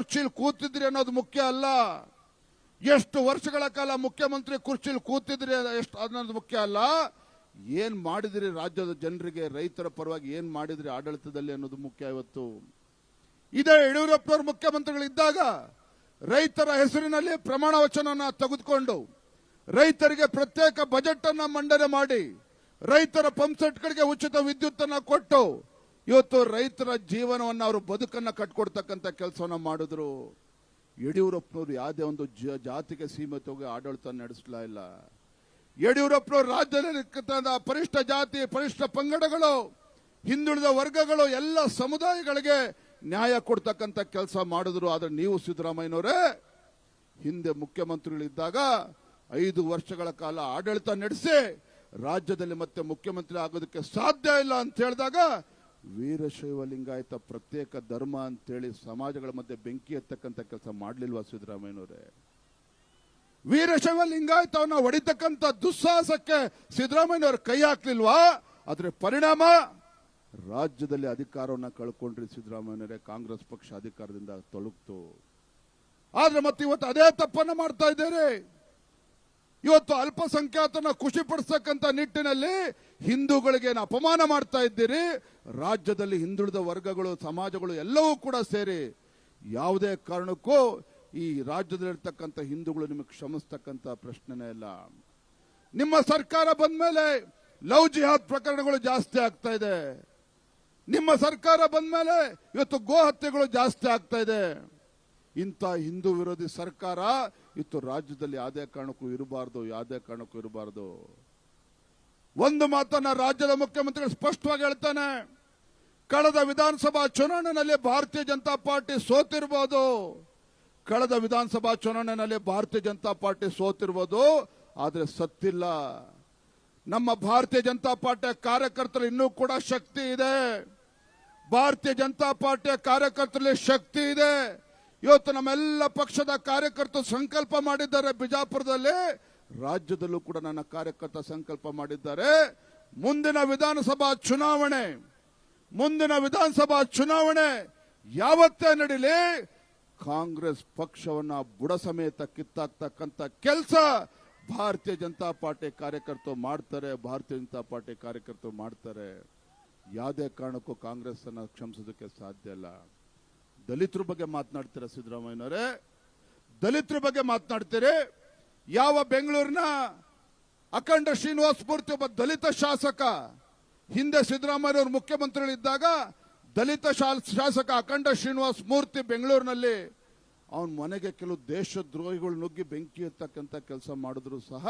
ಕುರ್ಚಿಲಿ ಕೂತಿದ್ರಿ ಅನ್ನೋದು ಮುಖ್ಯ ಅಲ್ಲ. ಎಷ್ಟು ವರ್ಷಗಳ ಕಾಲ ಮುಖ್ಯಮಂತ್ರಿ ಕುರ್ಚಿಲಿ ಕೂತಿದ್ರಿ ಎಷ್ಟು ಅನ್ನೋದು ಮುಖ್ಯ ಅಲ್ಲ. ಏನ್ ಮಾಡಿದ್ರಿ ರಾಜ್ಯದ ಜನರಿಗೆ, ರೈತರ ಪರವಾಗಿ ಏನ್ ಮಾಡಿದ್ರಿ ಆಡಳಿತದಲ್ಲಿ ಅನ್ನೋದು ಮುಖ್ಯ ಇವತ್ತು. ಇದೇ ಯಡಿಯೂರಪ್ಪನವರು ಮುಖ್ಯಮಂತ್ರಿಗಳಿದ್ದಾಗ ರೈತರ ಹೆಸರಿನಲ್ಲಿ ಪ್ರಮಾಣ ವಚನನ ತೆಗೆದುಕೊಂಡು ರೈತರಿಗೆ ಪ್ರತ್ಯೇಕ ಬಜೆಟ್ ಅನ್ನ ಮಂಡನೆ ಮಾಡಿ ರೈತರ ಪಂಪ್ಸೆಟ್ಗಳಿಗೆ ಉಚಿತ ವಿದ್ಯುತ್ ಅನ್ನ ಕೊಟ್ಟು ಇವತ್ತು ರೈತರ ಜೀವನವನ್ನು ಅವರು ಬದುಕನ್ನು ಕಟ್ಕೊಡ್ತಕ್ಕಂಥ ಕೆಲಸವನ್ನು ಮಾಡಿದ್ರು. ಯಡಿಯೂರಪ್ಪನವರು ಯಾವುದೇ ಒಂದು ಜ- ಜಾತಿಗೆ ಸೀಮಿತವಾಗಿ ಆಡಳಿತ ನಡೆಸಲಾ ಇಲ್ಲ. ಯಡಿಯೂರಪ್ಪನವರು ರಾಜ್ಯದಲ್ಲಿ ಪರಿಷ್ಠ ಜಾತಿ, ಪರಿಷ್ಠ ಪಂಗಡಗಳು, ಹಿಂದುಳಿದ ವರ್ಗಗಳು, ಎಲ್ಲ ಸಮುದಾಯಗಳಿಗೆ ನ್ಯಾಯ ಕೊಡ್ತಕ್ಕಂಥ ಕೆಲಸ ಮಾಡಿದ್ರು. ಆದರೆ ನೀವು ಸಿದ್ದರಾಮಯ್ಯನವರೇ, ಹಿಂದೆ ಮುಖ್ಯಮಂತ್ರಿಗಳಿದ್ದಾಗ ಐದು ವರ್ಷಗಳ ಕಾಲ ಆಡಳಿತ ನಡೆಸಿ ರಾಜ್ಯದಲ್ಲಿ ಮತ್ತೆ ಮುಖ್ಯಮಂತ್ರಿ ಆಗೋದಕ್ಕೆ ಸಾಧ್ಯ ಇಲ್ಲ ಅಂತ ಹೇಳಿದಾಗ ವೀರಶೈವ ಲಿಂಗಾಯತ ಪ್ರತ್ಯೇಕ ಧರ್ಮ ಅಂತೇಳಿ ಸಮಾಜಗಳ ಮಧ್ಯೆ ಬೆಂಕಿ ಎತ್ತಕ್ಕಂಥ ಕೆಲಸ ಮಾಡ್ಲಿಲ್ವಾ ಸಿದ್ದರಾಮಯ್ಯನವರೇ? ವೀರಶೈವ ಲಿಂಗಾಯತವನ್ನ ಹೊಡಿತಕ್ಕಂಥ ದುಸ್ಸಾಹಸಕ್ಕೆ ಸಿದ್ದರಾಮಯ್ಯನವರು ಕೈ ಹಾಕ್ಲಿಲ್ವಾ? ಅದರ ಪರಿಣಾಮ ರಾಜ್ಯದಲ್ಲಿ ಅಧಿಕಾರವನ್ನ ಕಳ್ಕೊಂಡ್ರಿ ಸಿದ್ದರಾಮಯ್ಯನವರೇ, ಕಾಂಗ್ರೆಸ್ ಪಕ್ಷ ಅಧಿಕಾರದಿಂದ ತೊಲಗ್ತು ಆದ್ರೆ ಮತ್ತೆ ಇವತ್ತು ಅದೇ ತಪ್ಪನ್ನ ಮಾಡ್ತಾ ಇದ್ದಾರೆ. ಇವತ್ತು ಅಲ್ಪಸಂಖ್ಯಾತನ ಖುಷಿ ಪಡಿಸ್ತಕ್ಕಂಥ ನಿಟ್ಟಿನಲ್ಲಿ ಹಿಂದೂಗಳಿಗೆ ಅಪಮಾನ ಮಾಡ್ತಾ ಇದ್ದೀರಿ? ರಾಜ್ಯದಲ್ಲಿ ಹಿಂದುಳಿದ ವರ್ಗಗಳು, ಸಮಾಜಗಳು ಎಲ್ಲವೂ ಕೂಡ ಸೇರಿ ಯಾವುದೇ ಕಾರಣಕ್ಕೂ ಈ ರಾಜ್ಯದಲ್ಲಿರ್ತಕ್ಕಂಥ ಹಿಂದೂಗಳು ನಿಮಗೆ ಕ್ಷಮಿಸ್ತಕ್ಕಂಥ ಪ್ರಶ್ನೆನೇ ಇಲ್ಲ. ನಿಮ್ಮ ಸರ್ಕಾರ ಬಂದ ಮೇಲೆ ಲವ್ ಜಿಹಾದ್ ಪ್ರಕರಣಗಳು ಜಾಸ್ತಿ ಆಗ್ತಾ ಇದೆ. ನಿಮ್ಮ ಸರ್ಕಾರ ಬಂದ ಮೇಲೆ ಇವತ್ತು ಗೋ ಹತ್ಯೆಗಳು ಜಾಸ್ತಿ ಆಗ್ತಾ ಇದೆ. ಇಂಥ ಹಿಂದೂ ವಿರೋಧಿ ಸರ್ಕಾರ ಇತ್ತು ರಾಜ್ಯದಲ್ಲಿ ಯಾವುದೇ ಕಾರಣಕ್ಕೂ ಇರಬಾರ್ದು, ಯಾವುದೇ ಕಾರಣಕ್ಕೂ ಇರಬಾರ್ದು. ಒಂದು ಮಾತನ್ನ ರಾಜ್ಯದ ಮುಖ್ಯಮಂತ್ರಿಗಳು ಸ್ಪಷ್ಟವಾಗಿ ಹೇಳ್ತಾನೆ. ಕಳೆದ ವಿಧಾನಸಭಾ ಚುನಾವಣೆಯಲ್ಲಿ ಭಾರತೀಯ ಜನತಾ ಪಾರ್ಟಿ ಸೋತಿರ್ಬೋದು. ಕಳೆದ ವಿಧಾನಸಭಾ ಚುನಾವಣೆಯಲ್ಲಿ ಭಾರತೀಯ ಜನತಾ ಪಾರ್ಟಿ ಸೋತಿರ್ಬೋದು, ಆದ್ರೆ ಸತ್ತಿಲ್ಲ. ನಮ್ಮ ಭಾರತೀಯ ಜನತಾ ಪಾರ್ಟಿಯ ಕಾರ್ಯಕರ್ತರು ಇನ್ನೂ ಕೂಡ ಶಕ್ತಿ ಇದೆ. ಭಾರತೀಯ ಜನತಾ ಪಾರ್ಟಿಯ ಕಾರ್ಯಕರ್ತರಲ್ಲಿ ಶಕ್ತಿ ಇದೆ. ಇವತ್ತು ನಮ್ಮೆಲ್ಲ ಪಕ್ಷದ ಕಾರ್ಯಕರ್ತರು ಸಂಕಲ್ಪ ಮಾಡಿದ್ದಾರೆ ಬಿಜಾಪುರದಲ್ಲಿ. ರಾಜ್ಯದಲ್ಲೂ ಕೂಡ ನನ್ನ ಕಾರ್ಯಕರ್ತ ಸಂಕಲ್ಪ ಮಾಡಿದ್ದಾರೆ. ಮುಂದಿನ ವಿಧಾನಸಭಾ ಚುನಾವಣೆ, ಮುಂದಿನ ವಿಧಾನಸಭಾ ಚುನಾವಣೆ ಯಾವತ್ತೇ ನಡೀಲಿ, ಕಾಂಗ್ರೆಸ್ ಪಕ್ಷವನ್ನ ಬುಡ ಸಮೇತ ಕಿತ್ತಾಕ್ತಕ್ಕಂಥ ಕೆಲಸ ಭಾರತೀಯ ಜನತಾ ಪಾರ್ಟಿ ಕಾರ್ಯಕರ್ತರು ಮಾಡ್ತಾರೆ, ಭಾರತೀಯ ಜನತಾ ಪಾರ್ಟಿ ಕಾರ್ಯಕರ್ತರು ಮಾಡ್ತಾರೆ. ಯಾವುದೇ ಕಾರಣಕ್ಕೂ ಕಾಂಗ್ರೆಸ್ ಅನ್ನ ಕ್ಷಮಿಸೋದಕ್ಕೆ ಸಾಧ್ಯ ಇಲ್ಲ. ದಲಿತರ ಬಗ್ಗೆ ಮಾತನಾಡ್ತೀರಾ ಸಿದ್ದರಾಮಯ್ಯನವರೇ? ದಲಿತರ ಬಗ್ಗೆ ಮಾತನಾಡ್ತೀರಿ? ಯಾವ ಬೆಂಗಳೂರಿನ ಅಖಂಡ ಶ್ರೀನಿವಾಸ ಮೂರ್ತಿ ಒಬ್ಬ ದಲಿತ ಶಾಸಕ, ಹಿಂದೆ ಸಿದ್ದರಾಮಯ್ಯವರು ಮುಖ್ಯಮಂತ್ರಿಗಳಿದ್ದಾಗ ದಲಿತ ಶಾಸಕ ಅಖಂಡ ಶ್ರೀನಿವಾಸ ಮೂರ್ತಿ ಬೆಂಗಳೂರಿನಲ್ಲಿ ಅವನ ಮನೆಗೆ ಕೆಲವು ದೇಶದ್ರೋಹಿಗಳು ನುಗ್ಗಿ ಬೆಂಕಿ ಎತ್ತಕ್ಕಂಥ ಕೆಲಸ ಮಾಡಿದ್ರು ಸಹ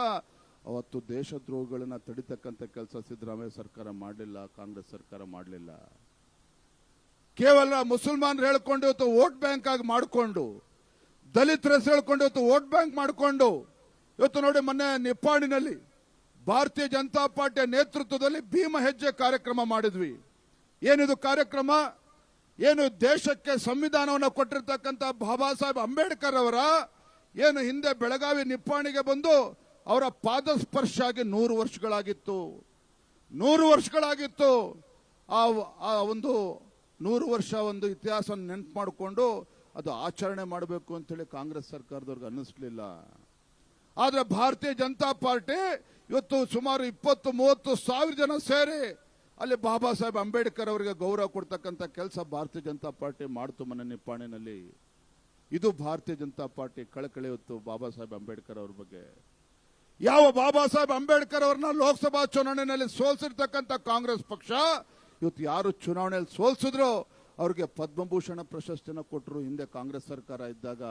ಅವತ್ತು ದೇಶದ್ರೋಹಿಗಳನ್ನ ತಡಿತಕ್ಕಂಥ ಕೆಲಸ ಸಿದ್ದರಾಮಯ್ಯ ಸರ್ಕಾರ ಮಾಡಲಿಲ್ಲ, ಕಾಂಗ್ರೆಸ್ ಸರ್ಕಾರ ಮಾಡಲಿಲ್ಲ. ಕೇವಲ ಮುಸಲ್ಮಾನರು ಹೇಳ್ಕೊಂಡು ಇವತ್ತು ವೋಟ್ ಬ್ಯಾಂಕ್ ಆಗಿ ಮಾಡಿಕೊಂಡು, ದಲಿತರ ಹೇಳ್ಕೊಂಡು ಇವತ್ತು ವೋಟ್ ಬ್ಯಾಂಕ್ ಮಾಡಿಕೊಂಡು ಇವತ್ತು ನೋಡಿ ಮೊನ್ನೆ ನಿಪ್ಪಾಣಿನಲ್ಲಿ ಭಾರತೀಯ ಜನತಾ ಪಾರ್ಟಿಯ ನೇತೃತ್ವದಲ್ಲಿ ಭೀಮ ಹೆಜ್ಜೆ ಕಾರ್ಯಕ್ರಮ ಮಾಡಿದ್ವಿ. ಏನಿದು ಕಾರ್ಯಕ್ರಮ? ಏನು ದೇಶಕ್ಕೆ ಸಂವಿಧಾನವನ್ನು ಕೊಟ್ಟಿರ್ತಕ್ಕಂಥ ಬಾಬಾ ಸಾಹೇಬ್ ಅಂಬೇಡ್ಕರ್ ಅವರ ಏನು ಹಿಂದೆ ಬೆಳಗಾವಿ ನಿಪ್ಪಾಣಿಗೆ ಬಂದು ಅವರ ಪಾದಸ್ಪರ್ಶ ಆಗಿ ನೂರು ವರ್ಷಗಳಾಗಿತ್ತು. ನೂರು ವರ್ಷಗಳಾಗಿತ್ತು. ಆ ಒಂದು ನೂರು ವರ್ಷ ಒಂದು ಇತಿಹಾಸ ನೆನ್ಪು ಮಾಡಿಕೊಂಡು ಅದು ಆಚರಣೆ ಮಾಡಬೇಕು ಅಂತೇಳಿ ಕಾಂಗ್ರೆಸ್ ಸರ್ಕಾರದವ್ರಿಗೆ ಅನ್ನಿಸ್ಲಿಲ್ಲ. ಆದ್ರೆ ಭಾರತೀಯ ಜನತಾ ಪಾರ್ಟಿ ಇವತ್ತು ಸುಮಾರು ಇಪ್ಪತ್ತು, ಮೂವತ್ತು ಸಾವಿರ ಜನ ಸೇರಿ ಅಲ್ಲಿ ಬಾಬಾ ಸಾಹೇಬ್ ಅಂಬೇಡ್ಕರ್ ಅವರಿಗೆ ಗೌರವ ಕೊಡ್ತಕ್ಕಂಥ ಕೆಲಸ ಭಾರತೀಯ ಜನತಾ ಪಾರ್ಟಿ ಮಾಡ್ತು ಮನೆ ನಿಪ್ಪಾಣಿನಲ್ಲಿ. ಇದು ಭಾರತೀಯ ಜನತಾ ಪಾರ್ಟಿ ಕಳಕಳಿಯುತ್ತು ಬಾಬಾ ಸಾಹೇಬ್ ಅಂಬೇಡ್ಕರ್ ಅವ್ರ ಬಗ್ಗೆ. ಯಾವ ಬಾಬಾ ಸಾಹೇಬ್ ಅಂಬೇಡ್ಕರ್ ಅವ್ರನ್ನ ಲೋಕಸಭಾ ಚುನಾವಣೆಯಲ್ಲಿ ಸೋಲ್ಸಿರ್ತಕ್ಕಂಥ ಕಾಂಗ್ರೆಸ್ ಪಕ್ಷ, ಇವತ್ತು ಯಾರು ಚುನಾವಣೆಯಲ್ಲಿ ಸೋಲ್ಸಿದ್ರು ಅವ್ರಿಗೆ ಪದ್ಮಭೂಷಣ ಪ್ರಶಸ್ತಿನ ಕೊಟ್ಟರು ಹಿಂದೆ ಕಾಂಗ್ರೆಸ್ ಸರ್ಕಾರ ಇದ್ದಾಗ.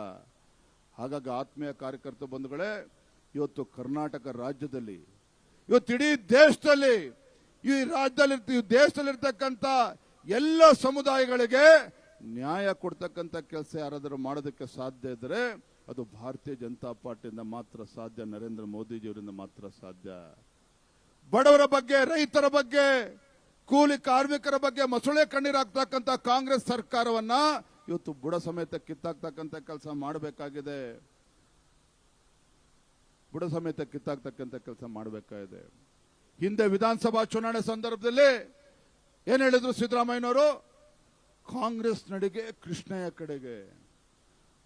ಹಾಗಾಗಿ ಆತ್ಮೀಯ ಕಾರ್ಯಕರ್ತ ಬಂಧುಗಳೇ, ಇವತ್ತು ಕರ್ನಾಟಕ ರಾಜ್ಯದಲ್ಲಿ, ಇವತ್ತು ಇಡೀ ದೇಶದಲ್ಲಿ, ಈ ರಾಜ್ಯದಲ್ಲಿ ಈ ದೇಶದಲ್ಲಿರ್ತಕ್ಕಂಥ ಎಲ್ಲ ಸಮುದಾಯಗಳಿಗೆ ನ್ಯಾಯ ಕೊಡ್ತಕ್ಕಂಥ ಕೆಲಸ ಯಾರಾದರೂ ಮಾಡೋದಕ್ಕೆ ಸಾಧ್ಯ ಇದ್ದರೆ, ಅದು ಭಾರತೀಯ ಜನತಾ ಪಾರ್ಟಿಯಿಂದ ಮಾತ್ರ ಸಾಧ್ಯ, ನರೇಂದ್ರ ಮೋದಿಜಿಯವರಿಂದ ಮಾತ್ರ ಸಾಧ್ಯ. ಬಡವರ ಬಗ್ಗೆ, ರೈತರ ಬಗ್ಗೆ, ಕೂಲಿ ಕಾರ್ಮಿಕರ ಬಗ್ಗೆ ಮೊಸಳೆ ಕಣ್ಣೀರಾಗ್ತಕ್ಕಂಥ ಕಾಂಗ್ರೆಸ್ ಸರ್ಕಾರವನ್ನ ಇವತ್ತು ಬುಡ ಸಮೇತ ಕಿತ್ತಾಕ್ತಕ್ಕಂಥ ಕೆಲಸ ಮಾಡಬೇಕಾಗಿದೆ. ಬುಡ ಸಮೇತ ಕಿತ್ತಾಕ್ತಕ್ಕಂಥ ಕೆಲಸ ಮಾಡಬೇಕಾಗಿದೆ. ಹಿಂದೆ ವಿಧಾನಸಭಾ ಚುನಾವಣೆ ಸಂದರ್ಭದಲ್ಲಿ ಏನ್ ಹೇಳಿದ್ರು ಸಿದ್ದರಾಮಯ್ಯನವರು? ಕಾಂಗ್ರೆಸ್ ನಡಿಗೆ ಕೃಷ್ಣಯ್ಯ ಕಡೆಗೆ.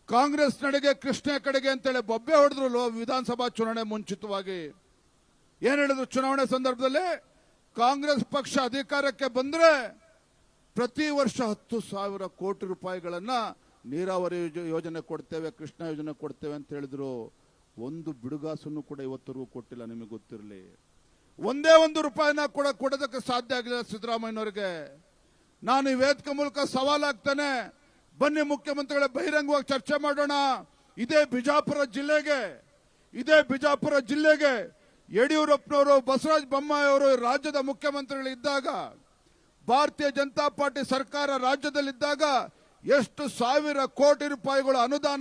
ಕಾಂಗ್ರೆಸ್ ನಡಿಗೆ ಕೃಷ್ಣ ಕಡೆಗೆ ಅಂತೇಳಿ ಬೊಬ್ಬೆ ಹೊಡೆದ್ರು ವಿಧಾನಸಭಾ ಚುನಾವಣೆ ಮುಂಚಿತವಾಗಿ. ಏನ್ ಹೇಳಿದ್ರು ಚುನಾವಣೆ ಸಂದರ್ಭದಲ್ಲಿ? ಕಾಂಗ್ರೆಸ್ ಪಕ್ಷ ಅಧಿಕಾರಕ್ಕೆ ಬಂದ್ರೆ ಪ್ರತಿ ವರ್ಷ ಹತ್ತು ಸಾವಿರ ಕೋಟಿ ರೂಪಾಯಿಗಳನ್ನ ನೀರಾವರಿ ಯೋಜನೆ ಕೊಡ್ತೇವೆ, ಕೃಷ್ಣ ಯೋಜನೆ ಕೊಡ್ತೇವೆ ಅಂತ ಹೇಳಿದ್ರು. ಒಂದು ಬಿಡುಗಾಸನ್ನು ಕೂಡ ಇವತ್ತರೆಗೂ ಕೊಟ್ಟಿಲ್ಲ, ನಿಮಗೆ ಗೊತ್ತಿರಲಿ. ಒಂದೇ ಒಂದು ರೂಪಾಯಿನ ಕೂಡ ಕೊಡೋದಕ್ಕೆ ಸಾಧ್ಯ ಆಗಿಲ್ಲ ಸಿದ್ದರಾಮಯ್ಯನವರಿಗೆ. ನಾನು ಈ ವೇದಿಕೆ ಮೂಲಕ ಸವಾಲಾಗ್ತಾನೆ. ಬನ್ನಿ ಮುಖ್ಯಮಂತ್ರಿಗಳ, ಬಹಿರಂಗವಾಗಿ ಚರ್ಚೆ ಮಾಡೋಣ. ಇದೇ ಬಿಜಾಪುರ ಜಿಲ್ಲೆಗೆ, ಇದೇ ಬಿಜಾಪುರ ಜಿಲ್ಲೆಗೆ ಯಡಿಯೂರಪ್ಪನವರು, ಬಸವರಾಜ ಬೊಮ್ಮಾಯಿ ಅವರು ರಾಜ್ಯದ ಮುಖ್ಯಮಂತ್ರಿಗಳಿದ್ದಾಗ ಭಾರತೀಯ ಜನತಾ ಪಾರ್ಟಿ ಸರ್ಕಾರ ರಾಜ್ಯದಲ್ಲಿದ್ದಾಗ ಎಷ್ಟು ಸಾವಿರ ಕೋಟಿ ರೂಪಾಯಿಗಳು ಅನುದಾನ